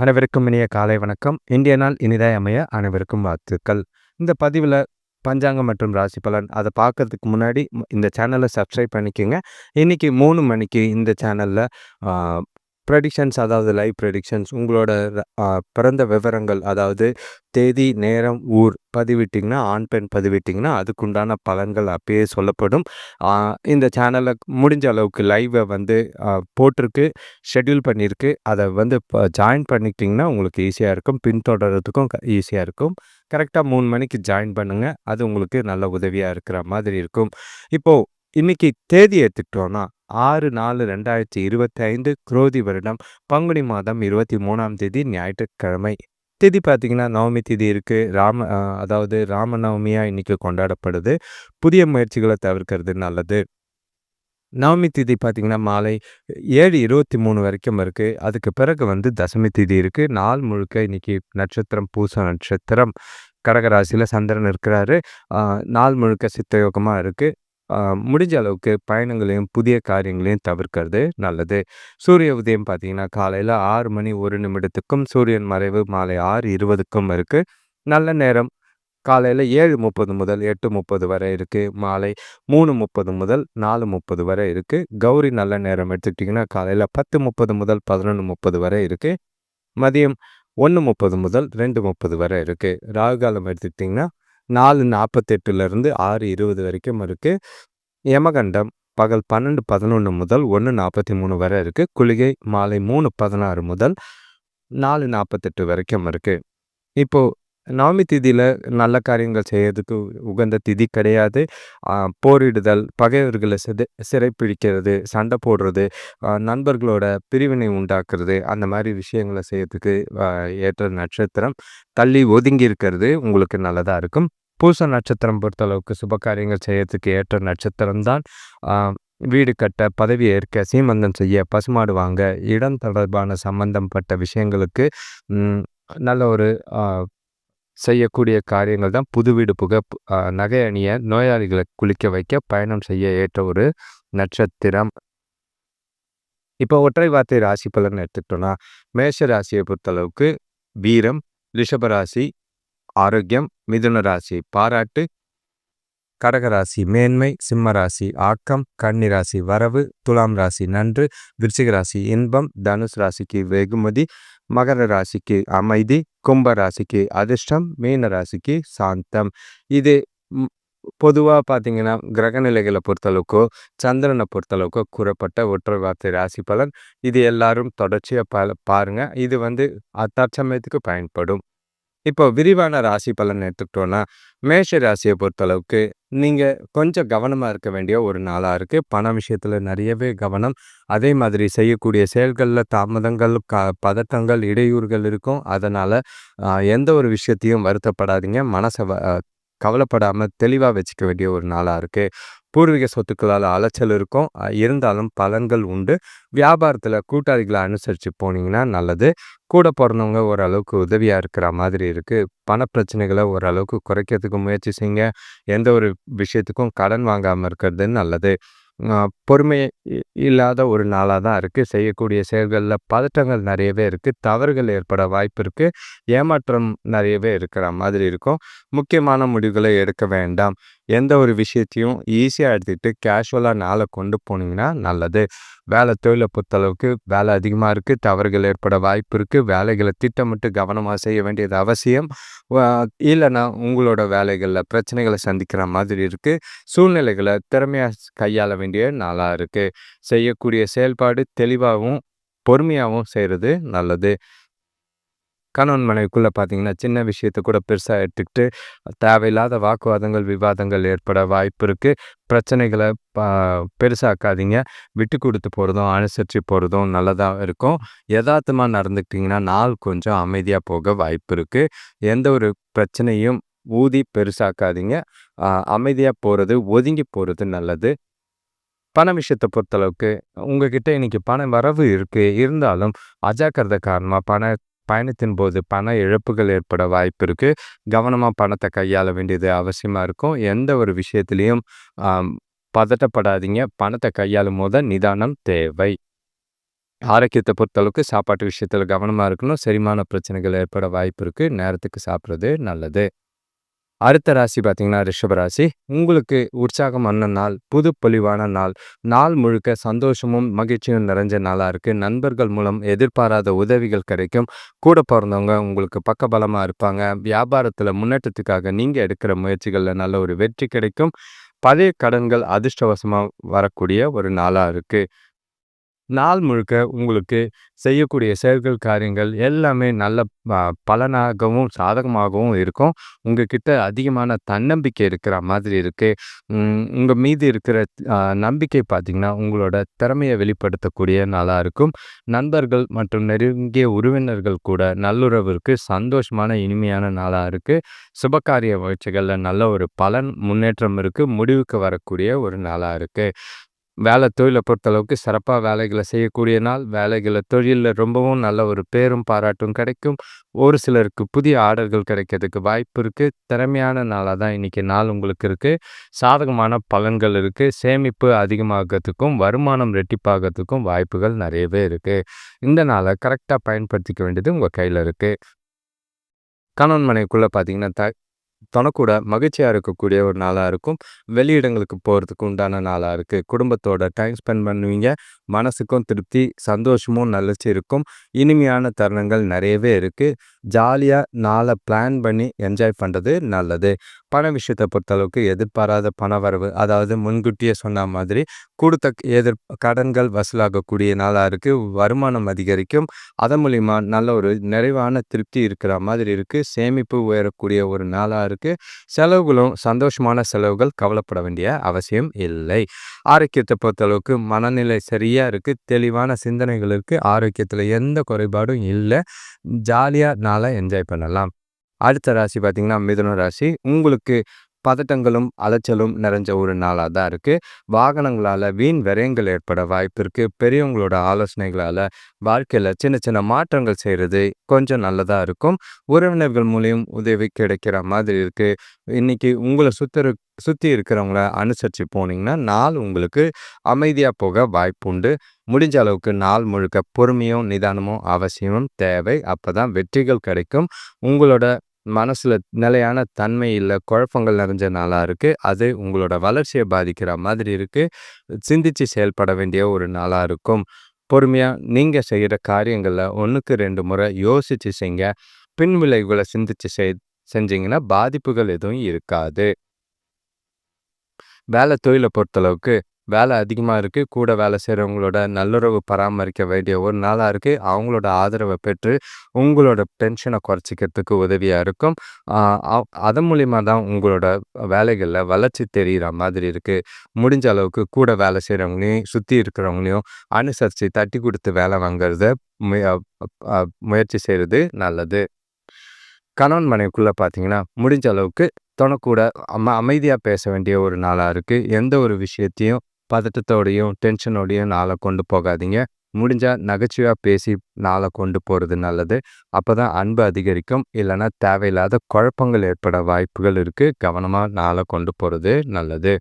அனைவருக்கும் இனிய காலை வணக்கம். இந்திய நாள் இனிதாய் அமைய அனைவருக்கும் வாழ்த்துக்கள். இந்த பதிவில் பஞ்சாங்கம் மற்றும் ராசி பலன் அதை பார்க்கறதுக்கு முன்னாடி இந்த சேனலை சப்ஸ்கிரைப் பண்ணிக்கோங்க. இன்றைக்கி மூணு மணிக்கு இந்த சேனலில் ப்ரெடிக்ஷன்ஸ் அதாவது லைவ் ப்ரெடிக்ஷன்ஸ் உங்களோட பிறந்த விவரங்கள் அதாவது தேதி நேரம் ஊர் பதிவிட்டிங்கன்னா ஆண் பெண் பதிவிட்டிங்கன்னா அதுக்குண்டான பலன்கள் அப்பயே சொல்லப்படும். இந்த சேனலில் முடிஞ்ச அளவுக்கு லைவை வந்து போட்டிருக்கு ஷெட்யூல் பண்ணியிருக்கு அதை வந்து இப்போ ஜாயின் பண்ணிக்கிட்டிங்கன்னா உங்களுக்கு ஈஸியாக இருக்கும். பின்தொடர்றதுக்கும் ஈஸியாக இருக்கும். கரெக்டாக மூணு மணிக்கு ஜாயின் பண்ணுங்கள் அது உங்களுக்கு நல்ல உதவியாக இருக்கிற மாதிரி இருக்கும். இப்போது இன்றைக்கி தேதி எடுத்துக்கிட்டோன்னா ஆறு நாலு ரெண்டாயிரத்தி இருபத்தி ஐந்து குரோதி வருடம் பங்குனி மாதம் இருபத்தி மூணாம் தேதி ஞாயிற்றுக்கிழமை. திதி பார்த்திங்கன்னா நவமி திதி இருக்குது ராம அதாவது ராமநவமியாக இன்றைக்கி கொண்டாடப்படுது. புதிய முயற்சிகளை தவிர்க்கிறது நல்லது. நவமி திதி பார்த்திங்கன்னா மாலை ஏழு இருபத்தி மூணு வரைக்கும் இருக்குது அதுக்கு பிறகு வந்து தசமி திதி இருக்குது நாள் முழுக்க இன்றைக்கி நட்சத்திரம் பூச நட்சத்திரம். கடகராசியில் சந்திரன் இருக்கிறாரு. நாள் முழுக்க சித்தயோகமாக இருக்குது முடிஞ்ச அளவுக்கு பயணங்களையும் புதிய காரியங்களையும் தவிர்க்கிறது நல்லது. சூரிய உதயம் பார்த்தீங்கன்னா காலையில் ஆறு மணி ஒரு நிமிடத்துக்கும் சூரியன் மறைவு மாலை ஆறு இருபதுக்கும் இருக்குது நல்ல நேரம். காலையில் ஏழு முப்பது முதல் எட்டு முப்பது வரை இருக்குது மாலை மூணு முப்பது முதல் நாலு முப்பது வரை இருக்குது கௌரி நல்ல நேரம் எடுத்துக்கிட்டிங்கன்னா காலையில் பத்து முப்பது முதல் பதினொன்று முப்பது வரை இருக்குது மதியம் ஒன்று முப்பது முதல் ரெண்டு முப்பது வரை இருக்குது ராகு காலம் எடுத்துக்கிட்டிங்கன்னா நாலு நாற்பத்தெட்டுலேருந்து ஆறு இருபது வரைக்கும் இருக்குது யமகண்டம் பகல் பன்னெண்டு பதினொன்று முதல் ஒன்று நாற்பத்தி மூணு வரை இருக்குது குளிகை மாலை மூணு பதினாறு முதல் நாலு நாற்பத்தெட்டு வரைக்கும் இருக்குது இப்போது நவமி திதியில் நல்ல காரியங்கள் செய்யறதுக்கு உகந்த திதி கிடையாது. போரிடுதல் பகைவர்களை சிதை சிறைப்பிடிக்கிறது சண்டை போடுறது நண்பர்களோட பிரிவினை உண்டாக்குறது அந்த மாதிரி விஷயங்களை செய்யறதுக்கு ஏற்ற நட்சத்திரம். தள்ளி ஒதுங்கி இருக்கிறது உங்களுக்கு நல்லதாக இருக்கும். பூச நட்சத்திரம் பொறுத்தளவுக்கு சுப காரியங்கள் செய்யறதுக்கு ஏற்ற நட்சத்திரம் தான். வீடு கட்ட பதவி ஏற்க சீமந்தம் செய்ய பசுமாடு வாங்க இடம் தொடர்பான சம்பந்தப்பட்ட விஷயங்களுக்கு நல்ல ஒரு செய்யக்கூடிய காரியங்கள் தான் புது வீடு புக நகை அணிய நோயாளிகளை குளிக்க வைக்க பயணம் செய்ய ஏற்ற ஒரு நட்சத்திரம். இப்போ ஒற்றை வார்த்தை ராசி பலன் எடுத்துக்கிட்டோம்னா மேஷ ராசியை பொறுத்தளவுக்கு வீரம் ரிஷபராசி ஆரோக்கியம் மிதுன ராசி. பாராட்டு கடகராசி மேன்மை சிம்ம ராசி ஆக்கம் கன்னிராசி வரவு துலாம் ராசி நன்று விருச்சிகராசி இன்பம் தனுஷ் ராசிக்கு வெகுமதி மகர ராசிக்கு அமைதி கும்ப ராசிக்கு அதிர்ஷ்டம் மீன ராசிக்கு சாந்தம். இது பொதுவாக பார்த்தீங்கன்னா கிரகநிலைகளை பொறுத்தளவுக்கோ சந்திரனை பொறுத்தளவுக்கோ கூறப்பட்ட ஒற்றை வார்த்தை ராசி பலன். இது எல்லாரும் தொடர்ச்சியாக பல பாருங்கள் இது வந்து அத்தற்சமயத்துக்கு பயன்படும். இப்போ விரிவான ராசி பலன் எடுத்துக்கிட்டோன்னா மேஷ ராசியை பொறுத்தளவுக்கு நீங்கள் கொஞ்சம் கவனமாக இருக்க வேண்டிய ஒரு நாளாக இருக்குது பண விஷயத்தில் நிறையவே கவனம். அதே மாதிரி செய்யக்கூடிய செயல்களில் தாமதங்கள் க பதட்டங்கள் இடையூறுகள் இருக்கும். அதனால் எந்த ஒரு விஷயத்தையும் வருத்தப்படாதீங்க. மனசை கவலைப்படாமல் தெளிவாக வச்சுக்க வேண்டிய ஒரு நாளாக இருக்குது பூர்வீக சொத்துக்களால் அலைச்சல் இருக்கும். இருந்தாலும் பலன்கள் உண்டு. வியாபாரத்தில் கூட்டாளிகளை அனுசரித்து போனீங்கன்னா நல்லது. கூட பிறந்தவங்க ஓரளவுக்கு உதவியாக இருக்கிற மாதிரி இருக்குது பண பிரச்சனைகளை ஓரளவுக்கு குறைக்கிறதுக்கு முயற்சி செய்யுங்க. எந்த ஒரு விஷயத்துக்கும் கடன் வாங்காமல் இருக்கிறது நல்லது. பொறுமை இல்லாத ஒரு நாளாக தான் இருக்குது செய்யக்கூடிய செயல்களில் பதட்டங்கள் நிறையவே இருக்குது தவறுகள் ஏற்பட வாய்ப்பு இருக்குது ஏமாற்றம் நிறையவே இருக்கிற மாதிரி இருக்கும். முக்கியமான முடிவுகளை எடுக்க வேண்டாம். எந்த ஒரு விஷயத்தையும் ஈஸியாக எடுத்துக்கிட்டு கேஷுவலாக நாளை கொண்டு போனீங்கன்னா நல்லது. வேலை தொழிலை பொறுத்தளவுக்கு வேலை அதிகமாக இருக்குது தவறுகள் ஏற்பட வாய்ப்பு இருக்குது வேலைகளை திட்டமிட்டு கவனமாக செய்ய வேண்டியது அவசியம். இல்லைன்னா உங்களோட வேலைகளில் பிரச்சனைகளை சந்திக்கிற மாதிரி இருக்குது சூழ்நிலைகளை திறமையாக கையாள வேண்டிய நாளாக இருக்குது செய்யக்கூடிய செயல்பாடு தெளிவாகவும் பொறுமையாகவும் செய்கிறது நல்லது. கணவன் மனைவிக்குள்ளே பார்த்தீங்கன்னா சின்ன விஷயத்தை கூட பெருசாக எடுத்துக்கிட்டு தேவையில்லாத வாக்குவாதங்கள் விவாதங்கள் ஏற்பட வாய்ப்பு இருக்குது பிரச்சனைகளை ப பெருசாக்காதீங்க. விட்டு கொடுத்து போகிறதும் அனுசரித்து போகிறதும் நல்லதாக இருக்கும். யதார்த்தமாக நடந்துக்கிட்டிங்கன்னா நாள் கொஞ்சம் அமைதியாக போக வாய்ப்பு இருக்குது எந்த ஒரு பிரச்சனையும் ஊதி பெருசாக்காதீங்க. அமைதியாக போகிறது ஒதுங்கி போகிறது நல்லது. பண விஷயத்தை பொறுத்தளவுக்கு உங்ககிட்ட இன்னைக்கு பண வரவு இருக்குது இருந்தாலும் அஜாக்கிரதை காரணமாக பண பயணத்தின் போது பண இழப்புகள் ஏற்பட வாய்ப்பு இருக்குது கவனமாக பணத்தை கையாள வேண்டியது அவசியமாக இருக்கும். எந்த ஒரு விஷயத்துலேயும் பதட்டப்படாதீங்க. பணத்தை கையாளும் போது நிதானம் தேவை. ஆரோக்கியத்தை பொறுத்தளவுக்கு சாப்பாட்டு விஷயத்தில் கவனமாக இருக்கணும். செரிமான பிரச்சனைகள் ஏற்பட வாய்ப்பு இருக்குது நேரத்துக்கு சாப்பிட்றது நல்லது. அடுத்த ராசி பார்த்தீங்கன்னா ரிஷபராசி உங்களுக்கு உற்சாகமான நாள், புது பொலிவான நாள். நாள் முழுக்க சந்தோஷமும், மகிழ்ச்சியும் நிறைஞ்ச நாளாக இருக்குது நண்பர்கள் மூலம் எதிர்பாராத உதவிகள் கிடைக்கும். கூட பிறந்தவங்க உங்களுக்கு பக்கபலமாக இருப்பாங்க. வியாபாரத்தில் முன்னேற்றத்துக்காக நீங்கள் எடுக்கிற முயற்சிகளில் நல்ல ஒரு வெற்றி கிடைக்கும். பழைய கடன்கள் அதிர்ஷ்டவசமாக வரக்கூடிய ஒரு நாளாக இருக்குது நாள் முழுக்க உங்களுக்கு செய்யக்கூடிய செயல்கள், காரியங்கள் எல்லாமே நல்ல பலனாகவும், சாதகமாகவும் இருக்கும். உங்ககிட்ட அதிகமான தன்னம்பிக்கை இருக்கிற மாதிரி இருக்குது உங்கள் மீது இருக்கிற நம்பிக்கை பார்த்தீங்கன்னா, உங்களோட திறமையை வெளிப்படுத்தக்கூடிய நாளாக இருக்கும். நண்பர்கள் மற்றும் நெருங்கிய உறவினர்கள் கூட நல்லுறவிற்கு சந்தோஷமான, இனிமையான நாளாக இருக்குது சுபகாரிய முயற்சிகள்ல நல்ல ஒரு பலன், முன்னேற்றம் இருக்குது முடிவுக்கு வரக்கூடிய ஒரு நாளாக இருக்குது வேலை தொழிலை பொறுத்தளவுக்கு சிறப்பாக வேலைகளை செய்யக்கூடிய நாள். வேலைகளை தொழிலில் ரொம்பவும் நல்ல ஒரு பேரும் பாராட்டும் கிடைக்கும். ஒரு சிலருக்கு புதிய ஆர்டர்கள் கிடைக்கிறதுக்கு வாய்ப்பு இருக்குது திறமையான நாளாக தான் இன்றைக்கி நாள் உங்களுக்கு இருக்குது சாதகமான பலன்கள் இருக்குது சேமிப்பு அதிகமாகிறதுக்கும் வருமானம் ரெட்டிப்பாகிறதுக்கும் வாய்ப்புகள் நிறையவே இருக்குது இந்த நாளை கரெக்டாக பயன்படுத்திக்க வேண்டியது உங்கள் கையில் இருக்குது கணவன் மனைக்குள்ளே பார்த்தீங்கன்னா த தனக்கூட மகிழ்ச்சியாக இருக்கக்கூடிய ஒரு நாளாக இருக்கும். வெளியிடங்களுக்கு போகிறதுக்கு உண்டான நாளாக இருக்குது குடும்பத்தோட டைம் ஸ்பெண்ட் பண்ணுவீங்க. மனசுக்கும் திருப்தி சந்தோஷமும் நல்லச்சு இருக்கும். இனிமையான தருணங்கள் நிறையவே இருக்குது ஜாலியாக நாளை பிளான் பண்ணி என்ஜாய் பண்ணுறது நல்லது. பண விஷயத்தை பொறுத்தளவுக்கு எதிர்பாராத பண வரவு அதாவது முன்கூட்டியே சொன்ன மாதிரி கொடுத்த எதிர் கடன்கள் வசூலாகக்கூடிய நாளாக இருக்குது வருமானம் அதிகரிக்கும். அதன் மூலிமா நல்ல ஒரு நிறைவான திருப்தி இருக்கிற மாதிரி இருக்குது சேமிப்பு உயரக்கூடிய ஒரு நாளாக இருக்குது செலவுகளும் சந்தோஷமான செலவுகள் கவலைப்பட வேண்டிய அவசியம் இல்லை. ஆரோக்கியத்தை பொறுத்தளவுக்கு மனநிலை சரியாக இருக்குது தெளிவான சிந்தனைகள் இருக்குது ஆரோக்கியத்தில் எந்த குறைபாடும் இல்லை. ஜாலியாக நாளை என்ஜாய் பண்ணலாம். அடுத்த ராசி பார்த்திங்கன்னா மிதுன ராசி. உங்களுக்கு பதட்டங்களும் அலைச்சலும் நிறைஞ்ச ஒரு நாளாக தான் இருக்குது வாகனங்களால் வீண் விரயங்கள் ஏற்பட வாய்ப்பு இருக்குது பெரியவங்களோட ஆலோசனைகளால் வாழ்க்கையில் சின்ன சின்ன மாற்றங்கள் செய்கிறது கொஞ்சம் நல்லதாக இருக்கும். உறவினர்கள் மூலியம் உதவி கிடைக்கிற மாதிரி இருக்குது இன்றைக்கி உங்களை சுத்தரு சுற்றி இருக்கிறவங்கள அனுசரித்து போனீங்கன்னா நாள் உங்களுக்கு அமைதியாக போக வாய்ப்புண்டு. முடிஞ்ச அளவுக்கு நாள் முழுக்க பொறுமையும் நிதானமும் அவசியமும் தேவை. அப்போ தான் வெற்றிகள் கிடைக்கும். உங்களோட மனசில் நிலையான தன்மை இல்லை குழப்பங்கள் நிறைஞ்ச நாளாக இருக்குது அது உங்களோட வளர்ச்சியை பாதிக்கிற மாதிரி இருக்குது சிந்தித்து செயல்பட வேண்டிய ஒரு நாளாக இருக்கும். பொறுமையாக நீங்கள் செய்கிற காரியங்களில் ஒன்றுக்கு ரெண்டு முறை யோசித்து செய்ங்க. பின் விளைவுகளை சிந்தித்து செய் செஞ்சீங்கன்னா பாதிப்புகள் எதுவும் இருக்காது. வேலை தொழிலை பொறுத்தளவுக்கு வேலை அதிகமாக இருக்குது கூட வேலை செய்கிறவங்களோட நல்லுறவு பராமரிக்க வேண்டிய ஒரு நாளாக இருக்குது அவங்களோட ஆதரவை பெற்று உங்களோட டென்ஷனை குறைச்சிக்கிறதுக்கு உதவியாக இருக்கும். அதன் மூலிமா தான் உங்களோட வேலைகளில் வளர்ச்சி தெரிகிற மாதிரி இருக்குது முடிஞ்ச அளவுக்கு கூட வேலை செய்கிறவங்களையும் சுற்றி இருக்கிறவங்களையும் அனுசரித்து தட்டி கொடுத்து வேலை வாங்குறத முயற்சி செய்கிறது நல்லது. கணவன் மனைவிக்குள்ளே பார்த்தீங்கன்னா முடிஞ்ச அளவுக்கு தொணக்கூட அம அமைதியாக பேச வேண்டிய ஒரு நாளாக இருக்குது எந்த ஒரு விஷயத்தையும் பதட்டத்தோடையும் டென்ஷனோடையும் நாளை கொண்டு போகாதீங்க. முடிஞ்சால் நகைச்சுவையாக பேசி நாளை கொண்டு போகிறது நல்லது. அப்போ தான் அன்பு அதிகரிக்கும். இல்லைன்னா தேவையில்லாத குழப்பங்கள் ஏற்பட வாய்ப்புகள் இருக்குது கவனமாக நாளை கொண்டு போகிறது நல்லது.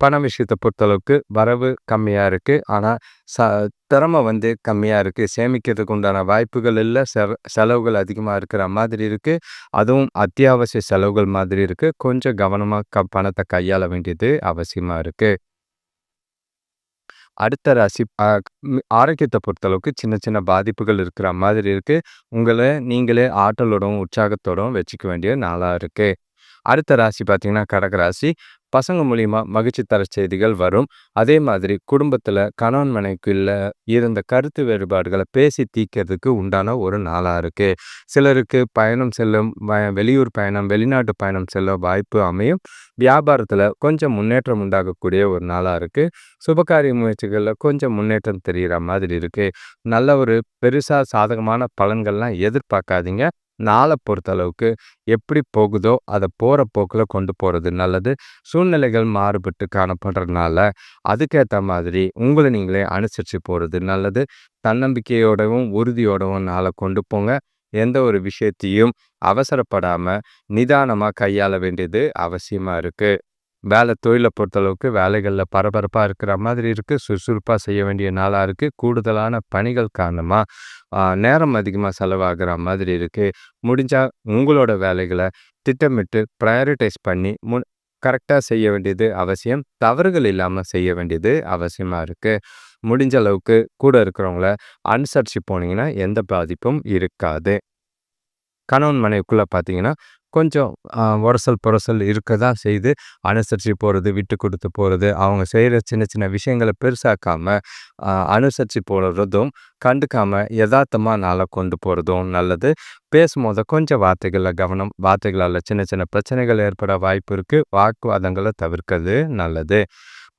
பண விஷயத்தை பொறுத்தளவுக்கு வரவு கம்மியாக இருக்குது ஆனால் ச திறமை வந்து கம்மியாக இருக்குது சேமிக்கிறதுக்கு உண்டான வாய்ப்புகள் இல்லை. செ செலவுகள் அதிகமாக இருக்கிற மாதிரி இருக்குது அதுவும் அத்தியாவசிய செலவுகள் மாதிரி இருக்குது கொஞ்சம் கவனமாக க பணத்தை கையாள வேண்டியது அவசியமாக இருக்குது அடுத்த ராசி ஆரோக்கியத்தை பொறுத்தளவுக்கு சின்ன சின்ன பாதிப்புகள் இருக்கிற மாதிரி இருக்குது உங்களை நீங்களே ஆற்றலோடும் உற்சாகத்தோடும் வச்சுக்க வேண்டிய நாளாக இருக்குது அடுத்த ராசி பார்த்தீங்கன்னா கடகராசி. பசங்க மூலிமா மகிழ்ச்சி தர செய்திகள் வரும். அதே மாதிரி குடும்பத்தில் கணவன் மனைக்குள்ள இருந்த கருத்து வேறுபாடுகளை பேசி தீர்க்கிறதுக்கு உண்டான ஒரு நாளாக இருக்குது சிலருக்கு பயணம் செல்லும் வெளியூர் பயணம் வெளிநாட்டு பயணம் செல்ல வாய்ப்பு அமையும். வியாபாரத்தில் கொஞ்சம் முன்னேற்றம் உண்டாகக்கூடிய ஒரு நாளாக இருக்குது சுபகாரிய முயற்சிகளில் கொஞ்சம் முன்னேற்றம் தெரிகிற மாதிரி இருக்குது நல்ல ஒரு பெருசாக சாதகமான பலன்கள்லாம் எதிர்பார்க்காதீங்க. நாளை பொறுத்தளவுக்கு எப்படி போகுதோ அதை போகிற போக்கில் கொண்டு போகிறது நல்லது. சூழ்நிலைகள் மாறுபட்டு காணப்படுறதுனால அதுக்கேற்ற மாதிரி உங்களை நீங்களே அனுசரித்து போகிறது நல்லது. தன்னம்பிக்கையோடவும் உறுதியோடவும் நாளை கொண்டு போங்க. எந்த ஒரு விஷயத்தையும் அவசரப்படாமல் நிதானமாக கையாள வேண்டியது அவசியமாக இருக்குது வேலை தொழிலை பொறுத்தளவுக்கு வேலைகளில் பரபரப்பாக இருக்கிற மாதிரி இருக்குது சுறுசுறுப்பாக செய்ய வேண்டிய நாளாக இருக்குது கூடுதலான பணிகள் காரணமாக நேரம் அதிகமாக செலவாகிற மாதிரி இருக்குது முடிஞ்சால் உங்களோட வேலைகளை திட்டமிட்டு ப்ரையாரிட்டைஸ் பண்ணி மு கரெக்டாக செய்ய வேண்டியது அவசியம். தவறுகள் இல்லாமல் செய்ய வேண்டியது அவசியமாக இருக்குது முடிஞ்ச அளவுக்கு கூட இருக்கிறவங்கள அனுசரித்து போனீங்கன்னா எந்த பாதிப்பும் இருக்காது. கணவன் மனைவிக்குள்ளே பார்த்தீங்கன்னா கொஞ்சம் உரசல் புரசல் இருக்க தான் செய்து அனுசரித்து போகிறது விட்டு கொடுத்து போகிறது அவங்க செய்கிற சின்ன சின்ன விஷயங்களை பெருசாக்காமல் அனுசரித்து போகிறதும் கண்டுக்காமல் யதார்த்தமாக நாளை கொண்டு போகிறதும் நல்லது. பேசும்போது கொஞ்சம் வார்த்தைகளில் கவனம் வார்த்தைகளால் சின்ன சின்ன பிரச்சனைகள் ஏற்பட வாய்ப்பு இருக்குது வாக்குவாதங்களை தவிர்க்கிறது நல்லது.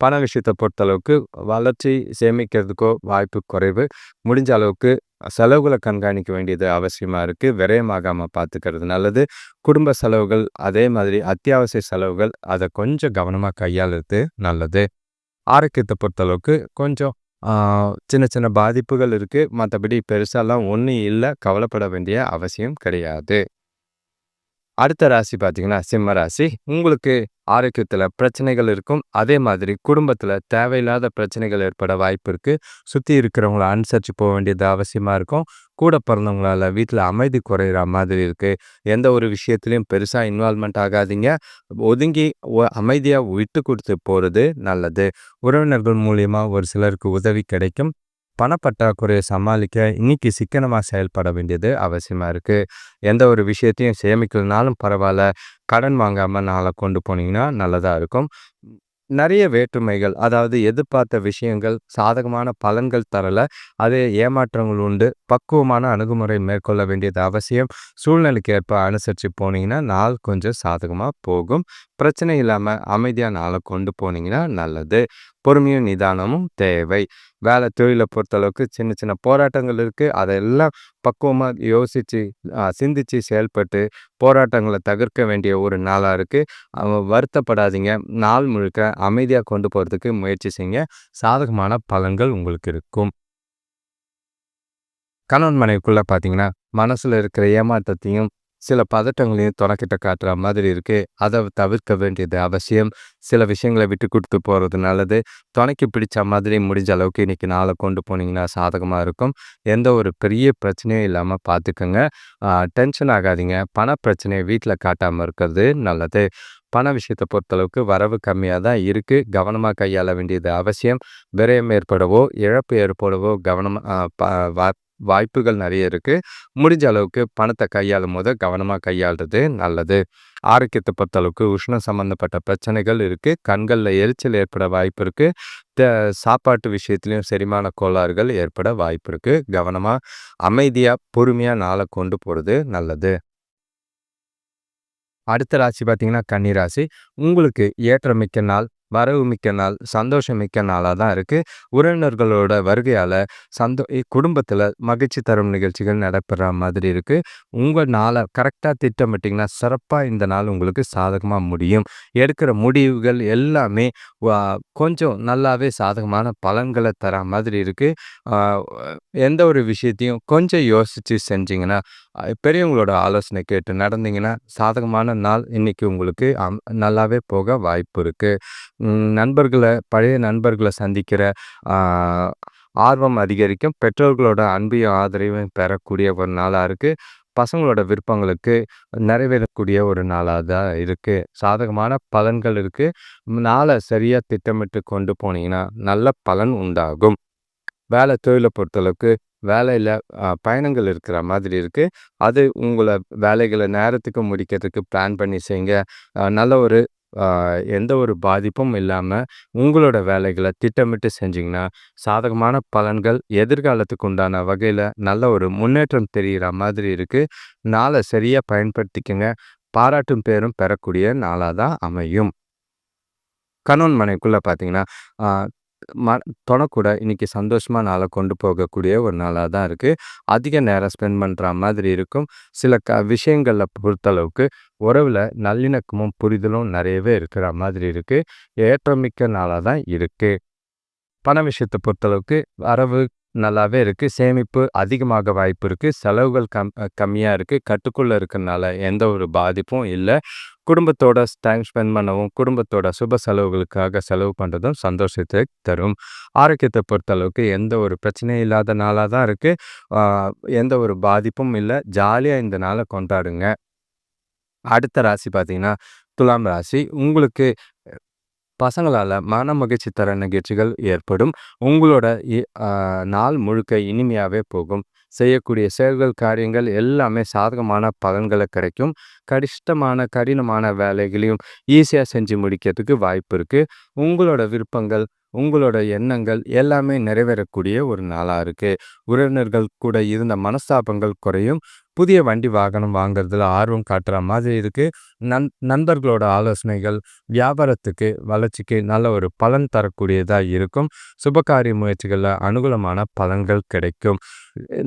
பண விஷயத்தை பொறுத்தளவுக்கு வளர்ச்சி சேமிக்கிறதுக்கோ வாய்ப்பு குறைவு. முடிஞ்ச அளவுக்கு செலவுகளை கண்காணிக்க வேண்டியது அவசியமாக இருக்குது விரயமாகாமல் பார்த்துக்கிறது நல்லது. குடும்ப செலவுகள் அதே மாதிரி அத்தியாவசிய செலவுகள் அதை கொஞ்சம் கவனமாக கையாளுறது நல்லது. ஆரோக்கியத்தை பொறுத்தளவுக்கு கொஞ்சம் சின்ன சின்ன பாதிப்புகள் இருக்குது மற்றபடி பெருசாலாம் ஒன்றும் இல்லை. கவலைப்பட வேண்டிய அவசியம் கிடையாது. அடுத்த ராசி பார்த்தீங்கன்னா சிம்ம ராசி. உங்களுக்கு ஆரோக்கியத்தில் பிரச்சனைகள் இருக்கும். அதே மாதிரி குடும்பத்தில் தேவையில்லாத பிரச்சனைகள் ஏற்பட வாய்ப்பு இருக்குது சுற்றி இருக்கிறவங்கள அனுசரித்து போக வேண்டியது அவசியமாக இருக்கும். கூட பிறந்தவங்களால வீட்டில் அமைதி குறையிற மாதிரி இருக்குது எந்த ஒரு விஷயத்துலையும் பெருசாக இன்வால்மெண்ட் ஆகாதீங்க. ஒதுங்கி அமைதியாக விட்டு கொடுத்து போகிறது நல்லது. உறவினர்கள் மூலியமாக ஒரு சிலருக்கு உதவி கிடைக்கும். பணப்பற்றாக்குறையை சமாளிக்க இன்னைக்கு சிக்கனமாக செயல்பட வேண்டியது அவசியமாக இருக்குது எந்த ஒரு விஷயத்தையும் சேமிக்கலனாலும் பரவாயில்ல. கடன் வாங்காமல் நாளை கொண்டு போனீங்கன்னா நல்லதாக இருக்கும். நிறைய வேற்றுமைகள் அதாவது எதிர்பார்த்த விஷயங்கள் சாதகமான பலன்கள் தரல. அதே ஏமாற்றங்கள் உண்டு. பக்குவமான அணுகுமுறை மேற்கொள்ள வேண்டியது அவசியம். சூழ்நிலைக்கு ஏற்ப அனுசரித்து போனீங்கன்னா நாள் கொஞ்சம் சாதகமாக போகும். பிரச்சனை இல்லாமல் அமைதியாக நாளை கொண்டு போனீங்கன்னா நல்லது. பொறுமையும் நிதானமும் தேவை. வேலை தொழிலை பொறுத்தளவுக்கு சின்ன சின்ன போராட்டங்கள் இருக்குது அதெல்லாம் பக்குவமாக யோசித்து சிந்தித்து செயல்பட்டு போராட்டங்களை தகர்க்க வேண்டிய ஒரு நாளாக இருக்குது வருத்தப்படாதீங்க. நாள் முழுக்க அமைதியாக கொண்டு போகிறதுக்கு முயற்சி செய்யுங்க. சாதகமான பலன்கள் உங்களுக்கு இருக்கும். கணவன் மனைவிக்குள்ளே பார்த்தீங்கன்னா மனசில் இருக்கிற ஏமாற்றத்தையும் சில பதட்டங்களையும் துணக்கிட்ட காட்டுற மாதிரி இருக்குது அதை தவிர்க்க வேண்டியது அவசியம். சில விஷயங்களை விட்டு கொடுத்து போகிறது நல்லது. துணைக்கு பிடிச்ச மாதிரி முடிஞ்ச அளவுக்கு இன்றைக்கி நாளை கொண்டு போனீங்கன்னா சாதகமாக இருக்கும். எந்த ஒரு பெரிய பிரச்சனையும் இல்லாமல் பார்த்துக்கோங்க டென்ஷன் ஆகாதீங்க. பண பிரச்சனையை வீட்டில் காட்டாமல் இருக்கிறது நல்லது. பண விஷயத்தை பொறுத்தளவுக்கு வரவு கம்மியாக தான் இருக்குது கவனமாக கையாள வேண்டியது அவசியம். விரயம் ஏற்படவோ இழப்பு ஏற்படவோ கவனமாக வாய்ப்புகள் நிறைய இருக்குது முடிஞ்ச அளவுக்கு பணத்தை கையாளும் போது கவனமாக கையாளுறது நல்லது. ஆரோக்கியத்தை பொறுத்தளவுக்கு உஷ்ணம் சம்மந்தப்பட்ட பிரச்சனைகள் இருக்குது கண்களில் எரிச்சல் ஏற்பட வாய்ப்பு இருக்குது சாப்பாட்டு விஷயத்துலையும் செரிமான கோளாறுகள் ஏற்பட வாய்ப்பு இருக்குது கவனமாக அமைதியாக பொறுமையாக நாளை கொண்டு போகிறது நல்லது. அடுத்த ராசி பார்த்தீங்கன்னா கன்னிராசி. உங்களுக்கு ஏற்றமிக்க நாள் வரவு மிக்க நாள் சந்தோஷம் மிக்க நாளாக தான் இருக்குது உறவினர்களோட வருகையால் சந்தோ குடும்பத்தில் மகிழ்ச்சி தரும் நிகழ்ச்சிகள் நடைபெற மாதிரி இருக்குது உங்கள் நாளை கரெக்டாக திட்டமிட்டிங்கன்னா சிறப்பாக இந்த நாள் உங்களுக்கு சாதகமாக முடியும். எடுக்கிற முடிவுகள் எல்லாமே கொஞ்சம் நல்லாவே சாதகமான பலன்களை தர மாதிரி இருக்குது எந்த ஒரு விஷயத்தையும் கொஞ்சம் யோசித்து செஞ்சிங்கன்னா பெரியவங்களோட ஆலோசனை கேட்டு நடந்தீங்கன்னா சாதகமான நாள் இன்றைக்கி உங்களுக்கு நல்லாவே போக வாய்ப்பு இருக்குது நண்பர்களை பழைய நண்பர்களை சந்திக்கிற ஆர்வம் அதிகரிக்கும். பெற்றோர்களோட அன்பையும் ஆதரவையும் பெறக்கூடிய ஒரு நாளாக இருக்குது பசங்களோட விருப்பங்களுக்கு நிறைவேறக்கூடிய ஒரு நாளாக தான் இருக்குது சாதகமான பலன்கள் இருக்குது நாளை சரியாக திட்டமிட்டு கொண்டு போனீங்கன்னா நல்ல பலன் உண்டாகும். வேலை தொழிலை பொறுத்தளவுக்கு வேலையில் பயணங்கள் இருக்கிற மாதிரி இருக்குது அது உங்களை வேலைகளை நேரத்துக்கு முடிக்கிறதுக்கு பிளான் பண்ணி செய்யுங்க. நல்ல ஒரு எந்த ஒரு பாதிப்பும் இல்லாமல் உங்களோட வேலைகளை திட்டமிட்டு செஞ்சிங்கன்னா சாதகமான பலன்கள் எதிர்காலத்துக்கு உண்டான வகையில் நல்ல ஒரு முன்னேற்றம் தெரிகிற மாதிரி இருக்குது நாளை சரியாக பயன்படுத்திக்கங்க. பாராட்டும் பேரும் பெறக்கூடிய நாளாக தான் அமையும். கணவன் மனைக்குள்ளே பார்த்தீங்கன்னா ம தொடக்கூட இன்றைக்கி சந்தோஷமாக நாளை கொண்டு போகக்கூடிய ஒரு நாளாக தான் இருக்குது அதிக நேரம் ஸ்பெண்ட் பண்ணுற மாதிரி இருக்கும். சில க விஷயங்களில் பொறுத்தளவுக்கு உறவில் நல்லிணக்கமும் புரிதலும் நிறையவே இருக்கிற மாதிரி இருக்குது ஏற்றமிக்க நாளாக தான் இருக்குது பண விஷயத்தை பொறுத்தளவுக்கு வரவு நல்லாவே இருக்குது சேமிப்பு அதிகமாக வாய்ப்பு இருக்குது செலவுகள் கம் கம்மியாக இருக்குது கட்டுக்குள்ளே இருக்கிறனால எந்த ஒரு பாதிப்பும் இல்லை. குடும்பத்தோட டைம் ஸ்பெண்ட் பண்ணவும் குடும்பத்தோட சுப செலவுகளுக்காக செலவு பண்ணுறதும் சந்தோஷத்தை தரும். ஆரோக்கியத்தை பொறுத்தளவுக்கு எந்த ஒரு பிரச்சனையும் இல்லாத நாளாக தான் இருக்குது எந்த ஒரு பாதிப்பும் இல்லை. ஜாலியாக இந்த நாளை கொண்டாடுங்க. அடுத்த ராசி பார்த்தீங்கன்னா துலாம் ராசி. உங்களுக்கு பசங்களால் மன மகிழ்ச்சி தர நிகழ்ச்சிகள் ஏற்படும். உங்களோட நாள் முழுக்க இனிமையாகவே போகும். செய்யக்கூடிய செயல்கள் காரியங்கள் எல்லாமே சாதகமான பலன்களை கிடைக்கும். கடிஷ்டமான கடினமான வேலைகளையும் ஈஸியாக செஞ்சு முடிக்கிறதுக்கு வாய்ப்பு இருக்குது உங்களோட விருப்பங்கள் உங்களோட எண்ணங்கள் எல்லாமே நிறைவேறக்கூடிய ஒரு நாளாக இருக்குது உறவினர்கள் கூட இருந்த மனஸ்தாபங்கள் குறையும். புதிய வண்டி வாகனம் வாங்குறதுல ஆர்வம் காட்டுற மாதிரி இருக்குது நன் நண்பர்களோட ஆலோசனைகள் வியாபாரத்துக்கு வளர்ச்சிக்கு நல்ல ஒரு பலன் தரக்கூடியதாக இருக்கும். சுபகாரிய முயற்சிகளில் அனுகூலமான பலன்கள் கிடைக்கும்.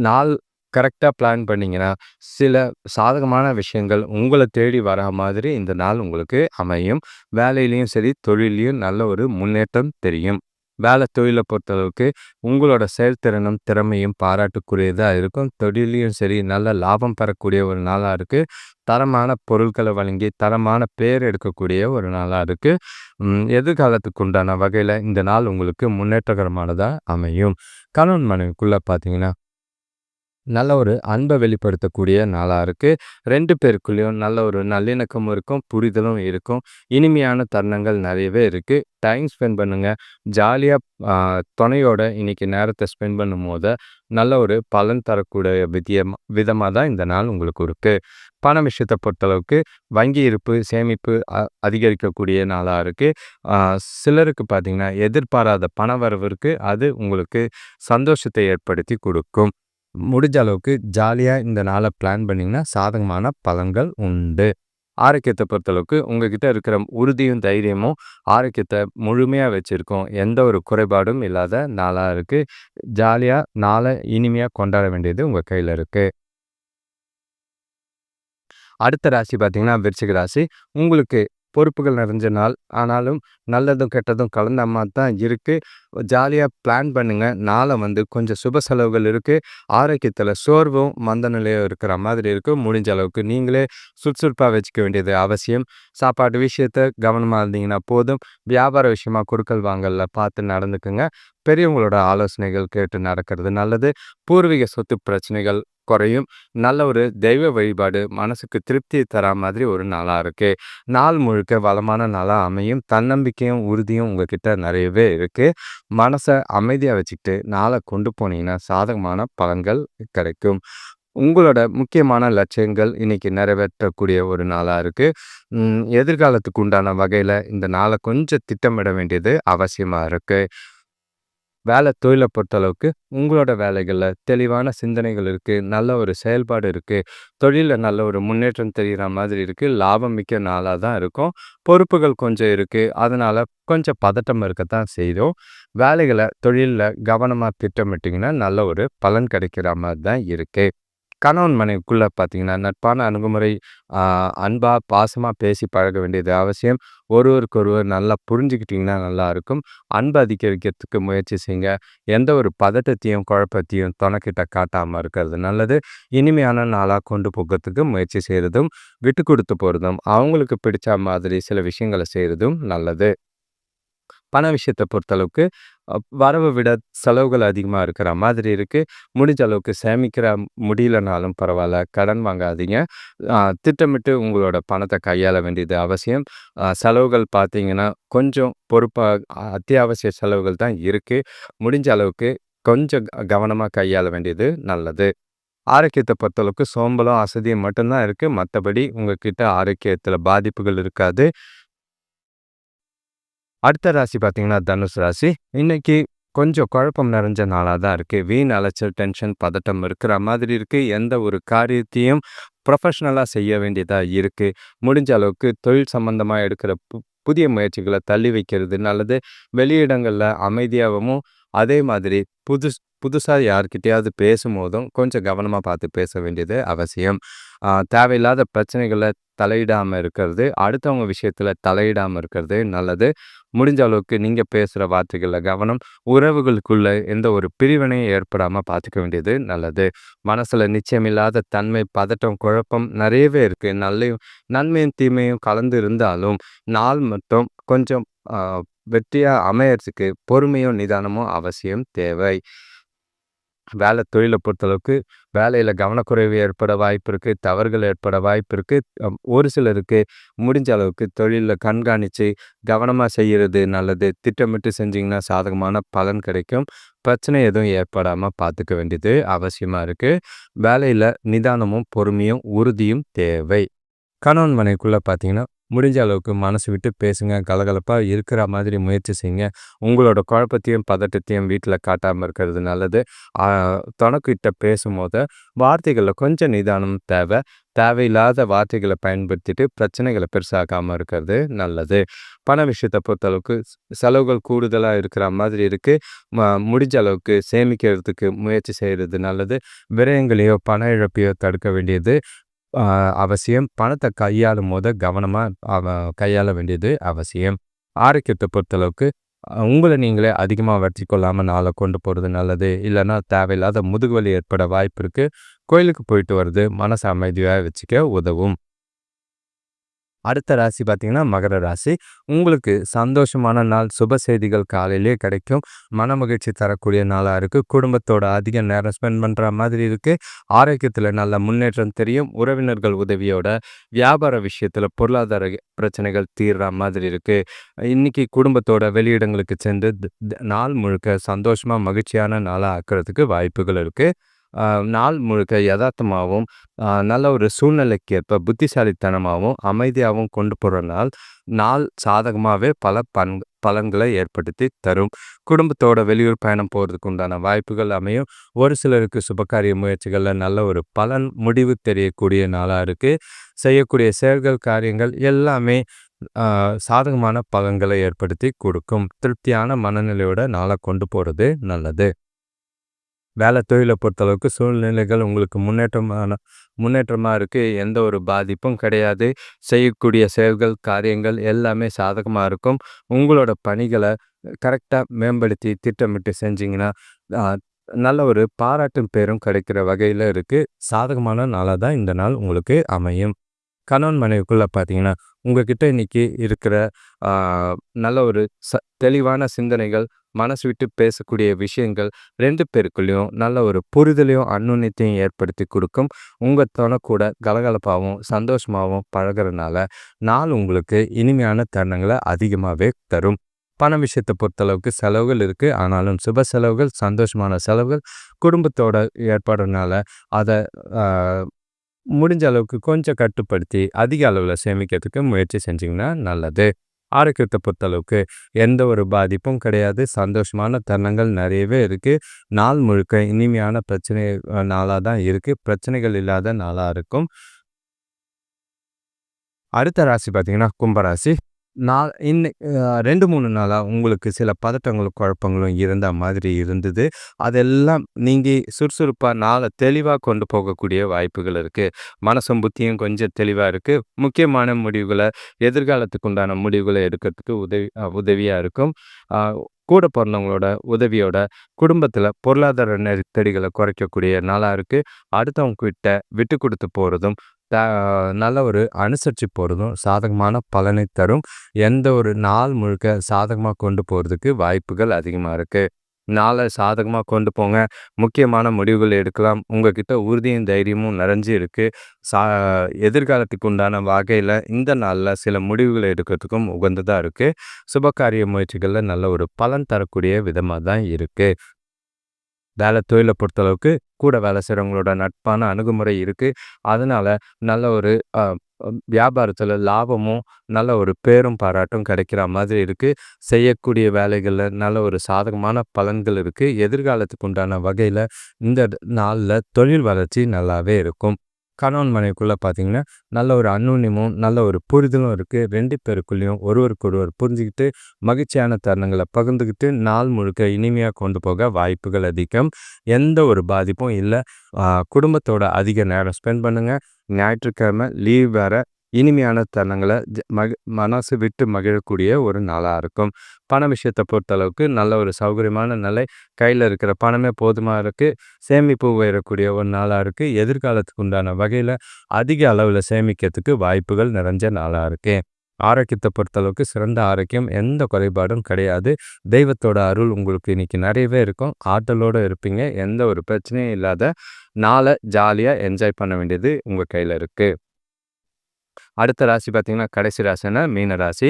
நாள் கரெக்டாக பிளான் பண்ணிங்கன்னா சில சாதகமான விஷயங்கள் உங்களை தேடி வர மாதிரி இந்த நாள் உங்களுக்கு அமையும். வேலையிலையும் சரி தொழிலையும் நல்ல ஒரு முன்னேற்றம் தெரியும். வேலை தொழிலை பொறுத்தளவுக்கு உங்களோட செயல்திறனும் திறமையும் பாராட்டுக்குரியதாக இருக்கும். தொழிலையும் சரி நல்ல லாபம் பெறக்கூடிய ஒரு நாளாக இருக்குது தரமான பொருட்களை வழங்கி தரமான பேர் எடுக்கக்கூடிய ஒரு நாளாக இருக்குது எதிர்காலத்துக்கு உண்டான வகையில் இந்த நாள் உங்களுக்கு முன்னேற்றகரமானதாக அமையும். கணவன் மனைவிக்குள்ளே பார்த்தீங்கன்னா நல்ல ஒரு அன்பை வெளிப்படுத்தக்கூடிய நாளாக இருக்குது ரெண்டு பேருக்குள்ளேயும் நல்ல ஒரு நல்லிணக்கமும் இருக்கும் புரிதலும் இருக்கும். இனிமையான தருணங்கள் நிறையவே இருக்குது டைம் ஸ்பெண்ட் பண்ணுங்கள் ஜாலியாக துணையோட இன்றைக்கி நேரத்தை ஸ்பெண்ட் பண்ணும் போது நல்ல ஒரு பலன் தரக்கூடிய விதியம் விதமாக தான் இந்த நாள் உங்களுக்கு இருக்குது பண விஷயத்தை பொறுத்தளவுக்கு வங்கி இருப்பு சேமிப்பு அதிகரிக்கக்கூடிய நாளாக இருக்குது சிலருக்கு பார்த்திங்கன்னா எதிர்பாராத பண வரவு இருக்குது அது உங்களுக்கு சந்தோஷத்தை ஏற்படுத்தி கொடுக்கும். முடிஞ்ச அளவுக்கு ஜாலியாக இந்த நாளை பிளான் பண்ணிங்கன்னா சாதகமான பலன்கள் உண்டு. ஆரோக்கியத்தை பொறுத்தளவுக்கு உங்ககிட்ட இருக்கிற உறுதியும் தைரியமும் ஆரோக்கியத்தை முழுமையாக வச்சுருக்கோம். எந்த ஒரு குறைபாடும் இல்லாத நாளாக இருக்குது ஜாலியாக நாளை இனிமையாக கொண்டாட வேண்டியது உங்கள் கையில் இருக்குது அடுத்த ராசி பார்த்திங்கன்னா விருச்சிக ராசி. உங்களுக்கு பொறுப்புகள் நிறைஞ்ச நாள் ஆனாலும் நல்லதும் கெட்டதும் கலந்த மாதிரி தான் இருக்குது ஜாலியாக பிளான் பண்ணுங்கள் நாளை வந்து கொஞ்சம் சுப செலவுகள் இருக்குது ஆரோக்கியத்தில் சோர்வும் மந்த நிலையும் இருக்கிற மாதிரி இருக்குது முடிஞ்ச அளவுக்கு நீங்களே சுறுசுறுப்பாக வச்சுக்க வேண்டியது அவசியம். சாப்பாட்டு விஷயத்த கவனமாக இருந்தீங்கன்னா போதும். வியாபார விஷயமாக கொடுக்கல் வாங்கல பார்த்து நடந்துக்குங்க. பெரியவங்களோட ஆலோசனைகள் கேட்டு நடக்கிறது நல்லது. பூர்வீக சொத்து பிரச்சனைகள் குறையும். நல்ல ஒரு தெய்வ வழிபாடு மனசுக்கு திருப்தி தரா மாதிரி ஒரு நாளாக இருக்குது நாள் முழுக்க வளமான நாளாக அமையும். தன்னம்பிக்கையும் உறுதியும் உங்ககிட்ட நிறையவே இருக்குது மனசை அமைதியாக வச்சுக்கிட்டு நாளை கொண்டு போனீங்கன்னா சாதகமான பலன்கள் கிடைக்கும். உங்களோட முக்கியமான லட்சியங்கள் இன்னைக்கு நிறைவேற்றக்கூடிய ஒரு நாளாக இருக்குது எதிர்காலத்துக்கு உண்டான வகையில் இந்த நாளை கொஞ்சம் திட்டமிட வேண்டியது அவசியமாக இருக்குது வேலை தொழிலை பொறுத்தளவுக்கு உங்களோட வேலைகளில் தெளிவான சிந்தனைகள் இருக்குது நல்ல ஒரு செயல்பாடு இருக்குது தொழிலில் நல்ல ஒரு முன்னேற்றம் தெரிகிற மாதிரி இருக்குது லாபம் மிக்க நாளாக தான் இருக்கும் பொறுப்புகள் கொஞ்சம் இருக்குது அதனால் கொஞ்சம் பதட்டம் இருக்கத்தான் செய்தோம். வேலைகளை தொழிலில் கவனமாக திட்டமிட்டிங்கன்னா நல்ல ஒரு பலன் கிடைக்கிற மாதிரி தான் இருக்குது கணவன் மனைவிக்குள்ளே பார்த்தீங்கன்னா நட்பான அணுகுமுறை அன்பாக பாசமாக பேசி பழக வேண்டியது அவசியம். ஒருவருக்கு ஒருவர் நல்லா புரிஞ்சுக்கிட்டிங்கன்னா நல்லாயிருக்கும் அன்பு அதிகரிக்கிறதுக்கு முயற்சி செய்யுங்க. எந்த ஒரு பதட்டத்தையும் குழப்பத்தையும் தொணக்கிட்ட காட்டாமல் இருக்கிறது நல்லது. இனிமையான நாளாக கொண்டு போகிறதுக்கு முயற்சி செய்கிறதும் விட்டு கொடுத்து போகிறதும் அவங்களுக்கு பிடிச்ச மாதிரி சில விஷயங்களை செய்கிறதும் நல்லது. பண விஷயத்தை பொறுத்தளவுக்கு வரவை விட செலவுகள் அதிகமாக இருக்கிற மாதிரி இருக்குது முடிஞ்ச அளவுக்கு சேமிக்கிற முடியலனாலும் பரவாயில்ல கடன் வாங்காதீங்க. திட்டமிட்டு உங்களோட பணத்தை கையாள வேண்டியது அவசியம். செலவுகள் பார்த்தீங்கன்னா கொஞ்சம் பொறுப்பாக அத்தியாவசிய செலவுகள் தான் இருக்குது முடிஞ்ச அளவுக்கு கொஞ்சம் கவனமாக கையாள வேண்டியது நல்லது. ஆரோக்கியத்தை பொறுத்தளவுக்கு சோம்பலும் அசதியும் மட்டும்தான் இருக்குது மற்றபடி உங்ககிட்ட ஆரோக்கியத்தில் பாதிப்புகள் இருக்காது. அடுத்த ராசி பார்த்தீங்கன்னா தனுஷ் ராசி. இன்னைக்கு கொஞ்சம் குழப்பம் நிறைஞ்ச நாளாக தான் இருக்குது வீண் அலைச்சல் டென்ஷன் பதட்டம் இருக்கிற மாதிரி இருக்குது எந்த ஒரு காரியத்தையும் ப்ரொஃபஷ்னலாக செய்ய வேண்டியதாக இருக்குது முடிஞ்ச அளவுக்கு தொழில் சம்மந்தமாக எடுக்கிற பு புதிய முயற்சிகளை தள்ளி வைக்கிறது நல்லது. வெளியிடங்களில் அமைதியாகவும் அதே மாதிரி புது புதுசாக யார்கிட்டயாவது பேசும்போதும் கொஞ்சம் கவனமாக பார்த்து பேச வேண்டியது அவசியம். தேவையில்லாத பிரச்சனைகளை தலையிடாமல் இருக்கிறது. அடுத்தவங்க விஷயத்தில் தலையிடாமல் இருக்கிறது நல்லது. முடிஞ்ச அளவுக்கு நீங்கள் பேசுகிற வார்த்தைகளில் கவனம் உறவுகளுக்குள்ளே எந்த ஒரு பிரிவினையும் ஏற்படாமல் பார்த்துக்க வேண்டியது நல்லது. மனசில் நிச்சயமில்லாத தன்மை பதட்டம் குழப்பம் நிறையவே இருக்குது நல்லையும் நன்மையும் தீமையும் கலந்து இருந்தாலும் நாள் மட்டும் கொஞ்சம் வெற்றியாக அமையறதுக்கு பொறுமையும் நிதானமும் அவசியம் தேவை. வேலை தொழிலை பொறுத்தளவுக்கு வேலையில் கவனக்குறைவு ஏற்பட வாய்ப்பு இருக்குது தவறுகள் ஏற்பட வாய்ப்பு இருக்குது ஒரு சிலருக்கு முடிஞ்ச அளவுக்கு தொழிலில் கண்காணித்து கவனமாக செய்கிறது நல்லது. திட்டமிட்டு செஞ்சிங்கன்னா சாதகமான பலன் கிடைக்கும். பிரச்சனை எதுவும் ஏற்படாமல் பார்த்துக்க வேண்டியது அவசியமாக இருக்குது வேலையில் நிதானமும் பொறுமையும் உறுதியும் தேவை. கணவன் மனைக்குள்ளே பார்த்தீங்கன்னா முடிஞ்ச அளவுக்கு மனசு விட்டு பேசுங்க கலகலப்பாக இருக்கிற மாதிரி முயற்சி செய்யுங்க. உங்களோட குழப்பத்தையும் பதட்டத்தையும் வீட்டில் காட்டாமல் இருக்கிறது நல்லது. தனக்கிட்ட பேசும்போது வார்த்தைகளில் கொஞ்சம் நிதானம் தேவை. தேவையில்லாத வார்த்தைகளை பயன்படுத்திட்டு பிரச்சனைகளை பெருசாக்காமல் இருக்கிறது நல்லது. பண விஷயத்தை பொறுத்தளவுக்கு செலவுகள் கூடுதலாக இருக்கிற மாதிரி இருக்குது முடிஞ்ச அளவுக்கு சேமிக்கிறதுக்கு முயற்சி செய்கிறது நல்லது. விரயங்களையோ பண இழப்பையோ தடுக்க வேண்டியது. அவசியம். பணத்தை கையாளும் போது கவனமாக கையாள வேண்டியது அவசியம். ஆரோக்கியத்தை பொறுத்தளவுக்கு உங்களை நீங்களே அதிகமாக வற்றி கொள்ளாமல் நாளை கொண்டு போகிறது நல்லது. இல்லைன்னா தேவையில்லாத முதுகுவலி ஏற்பட வாய்ப்பு இருக்குது கோயிலுக்கு போயிட்டு வர்றது மனசு அமைதியாக வச்சுக்க உதவும். அடுத்த ராசி பார்த்தீங்கன்னா மகர ராசி. உங்களுக்கு சந்தோஷமான நாள் சுப செய்திகள் காலையிலே கிடைக்கும். மன மகிழ்ச்சி தரக்கூடிய நாளாக இருக்குது குடும்பத்தோட அதிக நேரம் ஸ்பெண்ட் பண்ணுற மாதிரி இருக்குது ஆரோக்கியத்தில் நல்ல முன்னேற்றம் தெரியும். உறவினர்கள் உதவியோட வியாபார விஷயத்தில் பொருளாதார பிரச்சனைகள் தீர்ற மாதிரி இருக்குது இன்றைக்கி குடும்பத்தோட வெளியிடங்களுக்கு சென்று நாள் முழுக்க சந்தோஷமாக மகிழ்ச்சியான நாளாக ஆக்கிறதுக்கு வாய்ப்புகள் இருக்குது நாள் முழுக்க யதார்த்தமாகவும் நல்ல ஒரு சூழ்நிலைக்கு ஏற்ப புத்திசாலித்தனமாகவும் அமைதியாகவும் கொண்டு போகிற நாள் நாள் சாதகமாகவே பல பன் பலன்களை ஏற்படுத்தி தரும். குடும்பத்தோட வெளியூர் பயணம் போகிறதுக்கு உண்டான வாய்ப்புகள் அமையும். ஒரு சிலருக்கு சுபகாரிய முயற்சிகளில் நல்ல ஒரு பலன் முடிவு தெரியக்கூடிய நாளாக இருக்குது செய்யக்கூடிய செயல்கள் காரியங்கள் எல்லாமே சாதகமான பலன்களை ஏற்படுத்தி கொடுக்கும். திருப்தியான மனநிலையோட நாளை கொண்டு போகிறது நல்லது. வேலை தொழிலை பொறுத்தளவுக்கு சூழ்நிலைகள் உங்களுக்கு முன்னேற்றமான முன்னேற்றமாக இருக்குது எந்த ஒரு பாதிப்பும் கிடையாது. செய்யக்கூடிய செயல்கள் காரியங்கள் எல்லாமே சாதகமாக இருக்கும். உங்களோட பணிகளை கரெக்டாக மேம்படுத்தி திட்டமிட்டு செஞ்சிங்கன்னா நல்ல ஒரு பாராட்டும் பேரும் கிடைக்கிற வகையில் இருக்குது சாதகமான நாளாக தான் இந்த நாள் உங்களுக்கு அமையும். கணவன் மனைவிக்குள்ளே பார்த்தீங்கன்னா உங்ககிட்ட இன்னைக்கு இருக்கிற நல்ல ஒரு ச தெளிவான சிந்தனைகள் மனசு விட்டு பேசக்கூடிய விஷயங்கள் ரெண்டு பேருக்குள்ளேயும் நல்ல ஒரு புரிதலையும் அன்னுண்ணியத்தையும் ஏற்படுத்தி கொடுக்கும். உங்கள் துணை கூட கலகலப்பாகவும் சந்தோஷமாகவும் பழகிறதுனால நாள் உங்களுக்கு இனிமையான தருணங்களை அதிகமாகவே தரும். பண விஷயத்தை பொறுத்தளவுக்கு செலவுகள் இருக்குது ஆனாலும் சுப செலவுகள் சந்தோஷமான செலவுகள் குடும்பத்தோட ஏற்பாடுனால அதை முடிஞ்ச அளவுக்கு கொஞ்சம் கட்டுப்படுத்தி அதிக அளவில் சேமிக்கிறதுக்கு முயற்சி செஞ்சிங்கன்னா நல்லது. ஆரோக்கியத்தை பொறுத்தளவுக்கு எந்த ஒரு பாதிப்பும் கிடையாது. சந்தோஷமான தருணங்கள் நிறையவே இருக்குது நாள் முழுக்க இனிமையான பிரச்சனை நாளாக தான் இருக்குது பிரச்சனைகள் இல்லாத நாளாக இருக்கும். அடுத்த ராசி பார்த்திங்கன்னா கும்பராசி. நான் இன்னை ரெண்டு மூணு நாளாக உங்களுக்கு சில பதட்டங்களும் குழப்பங்களும் இருந்த மாதிரி இருந்தது. அதெல்லாம் நீங்கள் சுறுசுறுப்பாக நாளை தெளிவாக கொண்டு போகக்கூடிய வாய்ப்புகள் இருக்குது மனசும் புத்தியும் கொஞ்சம் தெளிவாக இருக்குது முக்கியமான முடிவுகளை எதிர்காலத்துக்கு உண்டான முடிவுகளை எடுக்கிறதுக்கு உதவி உதவியாக இருக்கும். கூட பிறந்தவங்களோட உதவியோட குடும்பத்தில் பொருளாதார நெருக்கடிகளை குறைக்கக்கூடிய நாளாக இருக்குது அடுத்தவங்க கிட்ட விட்டு கொடுத்து போகிறதும் நல்ல ஒரு அனுசரித்து போகிறதும் சாதகமான பலனை தரும். எந்த ஒரு நாள் முழுக்க சாதகமாக கொண்டு போகிறதுக்கு வாய்ப்புகள் அதிகமாக இருக்குது நாளை சாதகமாக கொண்டு போங்க. முக்கியமான முடிவுகள் எடுக்கலாம். உங்ககிட்ட உறுதியும் தைரியமும் நிறைஞ்சு இருக்குது சா எதிர்காலத்துக்கு உண்டான வகையில் இந்த நாளில் சில முடிவுகளை எடுக்கிறதுக்கும் உகந்ததாக இருக்குது சுபகாரிய முயற்சிகளில் நல்ல ஒரு பலன் தரக்கூடிய விதமாக தான் இருக்குது வேலை தொழிலை பொறுத்தளவுக்கு கூட வேலை செய்கிறவங்களோட நட்பான அணுகுமுறை இருக்குது அதனால் நல்ல ஒரு வியாபாரத்தில் லாபமும் நல்ல ஒரு பேரும் பாராட்டும் கிடைக்கிற மாதிரி இருக்குது செய்யக்கூடிய வேலைகளில் நல்ல ஒரு சாதகமான பலன்கள் இருக்குது எதிர்காலத்துக்கு உண்டான வகையில் இந்த நாளில் தொழில் வளர்ச்சி நல்லாவே இருக்கும். கணவன் மனைவிக்குள்ளே பார்த்தீங்கன்னா நல்ல ஒரு அந்நுண்ணியமும் நல்ல ஒரு புரிதலும் இருக்குது ரெண்டு பேருக்குள்ளேயும் ஒருவருக்கு ஒருவர் புரிஞ்சுக்கிட்டு மகிழ்ச்சியான தருணங்களை பகிர்ந்துக்கிட்டு நாள் முழுக்க இனிமையாக கொண்டு போக வாய்ப்புகள் அதிகம். எந்த ஒரு பாதிப்பும் இல்லை. குடும்பத்தோட அதிக நேரம் ஸ்பெண்ட் பண்ணுங்கள் ஞாயிற்றுக்கிழமை லீவ் வேறு இனிமையான தருணங்களை மக மனசு விட்டு மகிழக்கூடிய ஒரு நாளாக இருக்கும். பண விஷயத்தை பொறுத்தளவுக்கு நல்ல ஒரு சௌகரியமான நிலை. கையில் இருக்கிற பணமே போதுமாக இருக்குது சேமிப்பு உயரக்கூடிய ஒரு நாளாக இருக்குது எதிர்காலத்துக்கு உண்டான வகையில் அதிக அளவில் சேமிக்கிறதுக்கு வாய்ப்புகள் நிறைஞ்ச நாளாக இருக்குது ஆரோக்கியத்தை பொறுத்தளவுக்கு சிறந்த ஆரோக்கியம் எந்த குறைபாடும் கிடையாது. தெய்வத்தோட அருள் உங்களுக்கு இன்னைக்கு நிறையவே இருக்கும். ஆற்றலோடு இருப்பீங்க. எந்த ஒரு பிரச்சனையும் இல்லாத நாளை ஜாலியாக என்ஜாய் பண்ண வேண்டியது உங்கள் கையில் இருக்குது அடுத்த ராசி பார்த்தீங்கன்னா கடைசி ராசினா மீன ராசி.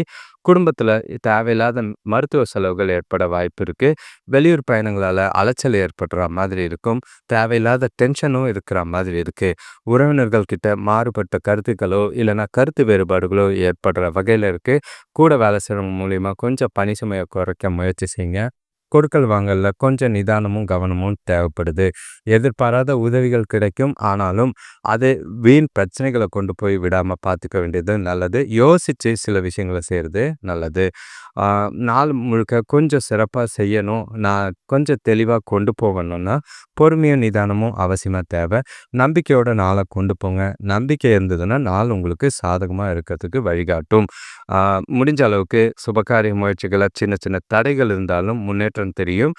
குடும்பத்தில் தேவையில்லாத மருத்துவ செலவுகள் ஏற்பட வாய்ப்பு இருக்குது வெளியூர் பயணங்களால் அலைச்சல் ஏற்படுற மாதிரி இருக்கும். தேவையில்லாத டென்ஷனும் இருக்கிற மாதிரி இருக்குது உறவினர்கள்கிட்ட மாறுபட்ட கருத்துக்களோ இல்லைனா கருத்து வேறுபாடுகளோ ஏற்படுற வகையில் இருக்குது கூட வேலை செய்கிறவங்க மூலிமா கொஞ்சம் பணி சுமையை குறைக்க முயற்சி செய்யுங்க. கொடுக்கல் வாங்கல கொஞ்சம் நிதானமும் கவனமும் தேவைப்படுது. எதிர்பாராத உதவிகள் கிடைக்கும். ஆனாலும் அது வீண் பிரச்சனைகளை கொண்டு போய் விடாமல் பார்த்துக்க வேண்டியது நல்லது. யோசித்து சில விஷயங்களை செய்கிறது நல்லது. நாள் முழுக்க கொஞ்சம் சிறப்பாக செய்யணும். நான் கொஞ்சம் தெளிவாக கொண்டு போகணும்னா பொறுமையும் நிதானமும் அவசியமாக தேவை. நம்பிக்கையோட நாளை கொண்டு போங்க. நம்பிக்கை இருந்ததுன்னா நாள் உங்களுக்கு சாதகமாக இருக்கிறதுக்கு வழிகாட்டும். முடிஞ்ச அளவுக்கு சுபகாரிய முயற்சிகளை சின்ன சின்ன தடைகள் இருந்தாலும் மாற்றம் தெரியும்.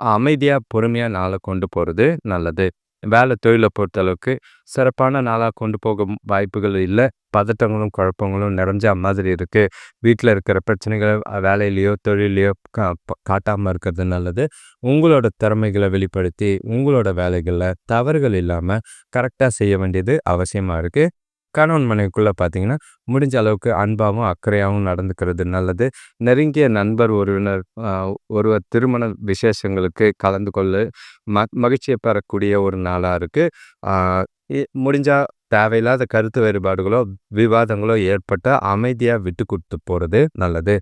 அமைதியாக பொறுமையாக நாளை கொண்டு போகிறது நல்லது. வேலை தொழிலை பொறுத்தளவுக்கு சிறப்பான நாளாக கொண்டு போக வாய்ப்புகள் இல்லை. பதட்டங்களும் குழப்பங்களும் நிறைஞ்ச மாதிரி இருக்குது வீட்டில் இருக்கிற பிரச்சனைகளை வேலையிலையோ தொழிலையோ கா காட்டாமல் இருக்கிறது நல்லது. உங்களோட திறமைகளை வெளிப்படுத்தி உங்களோட வேலைகளில் தவறுகள் இல்லாமல் கரெக்டாக செய்ய வேண்டியது அவசியமாக இருக்குது கணவன் மனைவிக்குள்ளே பார்த்தீங்கன்னா முடிஞ்ச அளவுக்கு அன்பாகவும் அக்கறையாகவும் நடந்துக்கிறது நல்லது. நெருங்கிய நண்பர் உறவினர் ஒருவர் திருமண விசேஷங்களுக்கு கலந்து கொள்ள ம மகிழ்ச்சியை பெறக்கூடிய ஒரு நாளாக இருக்குது முடிஞ்சால் தேவையில்லாத கருத்து வேறுபாடுகளோ விவாதங்களோ ஏற்பட்ட அமைதியாக விட்டு கொடுத்து போகிறது நல்லது.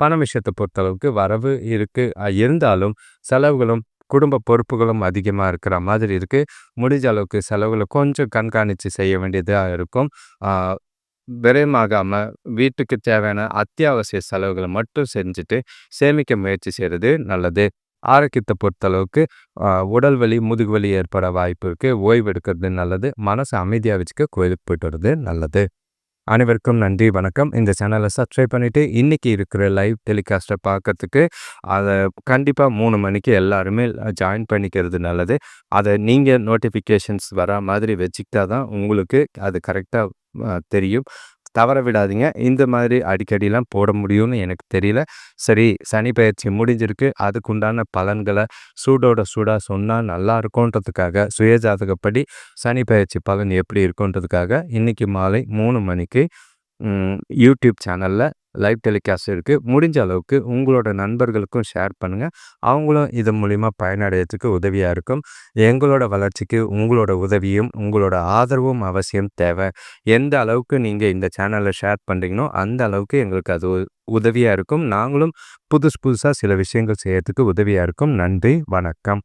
பண விஷயத்தை பொறுத்தளவுக்கு வரவு இருக்குது இருந்தாலும் செலவுகளும் குடும்ப பொறுப்புகளும் அதிகமாக இருக்கிற மாதிரி இருக்குது முடிஞ்ச அளவுக்கு செலவுகளை கொஞ்சம் கண்காணித்து செய்ய வேண்டியதாக இருக்கும். விரயமாகாமல் வீட்டுக்கு தேவையான அத்தியாவசிய செலவுகளை மட்டும் செஞ்சுட்டு சேமிக்க முயற்சி செய்கிறது நல்லது. ஆரோக்கியத்தை பொறுத்தளவுக்கு உடல் வலி முதுகு வலி ஏற்பட வாய்ப்பு இருக்குது ஓய்வு எடுக்கிறது நல்லது. மனசை அமைதியாக வச்சுக்க கோயிலுக்கு போயிட்டு வர்றது நல்லது. அனைவருக்கும் நன்றி வணக்கம். இந்த சேனலை சப்ஸ்கிரைப் பண்ணிவிட்டு இன்றைக்கி இருக்கிற லைவ் டெலிகாஸ்ட்டை பார்க்கறதுக்கு அதை கண்டிப்பாக மூணு மணிக்கு எல்லாருமே ஜாயின் பண்ணிக்கிறது நல்லது. அதை நீங்கள் நோட்டிஃபிகேஷன்ஸ் வர மாதிரி வச்சுக்கிட்டா தான் உங்களுக்கு அது கரெக்டாக தெரியும். தவற விடாதீங்க. இந்த மாதிரி அடிக்கடிலாம் போட முடியும்னு எனக்கு தெரியல. சரி சனி பயிற்சி முடிஞ்சிருக்கு. அதுக்குண்டான பலன்களை சூடோட சூடாக சொன்னால் நல்லா இருக்கும்ன்றதுக்காக சுயஜாதகப்படி சனி பயிற்சி பலன் எப்படி இருக்குன்றதுக்காக இன்றைக்கி மாலை மூணு மணிக்கு யூடியூப் சேனலில் லைவ் டெலிகாஸ்ட் இருக்குது முடிஞ்ச அளவுக்கு உங்களோட நண்பர்களுக்கும் ஷேர் பண்ணுங்கள் அவங்களும் இது மூலிமா பயனடைகிறதுக்கு உதவியாக இருக்கும். எங்களோட வளர்ச்சிக்கு உங்களோட உதவியும் உங்களோட ஆதரவும் அவசியம் தேவை. எந்த அளவுக்கு நீங்கள் இந்த சேனலை ஷேர் பண்ணுறீங்களோ அந்த அளவுக்கு எங்களுக்கு அது உதவியாக இருக்கும். நாங்களும் புதுசு புதுசாக சில விஷயங்கள் செய்யறதுக்கு உதவியாக இருக்கும். நன்றி வணக்கம்.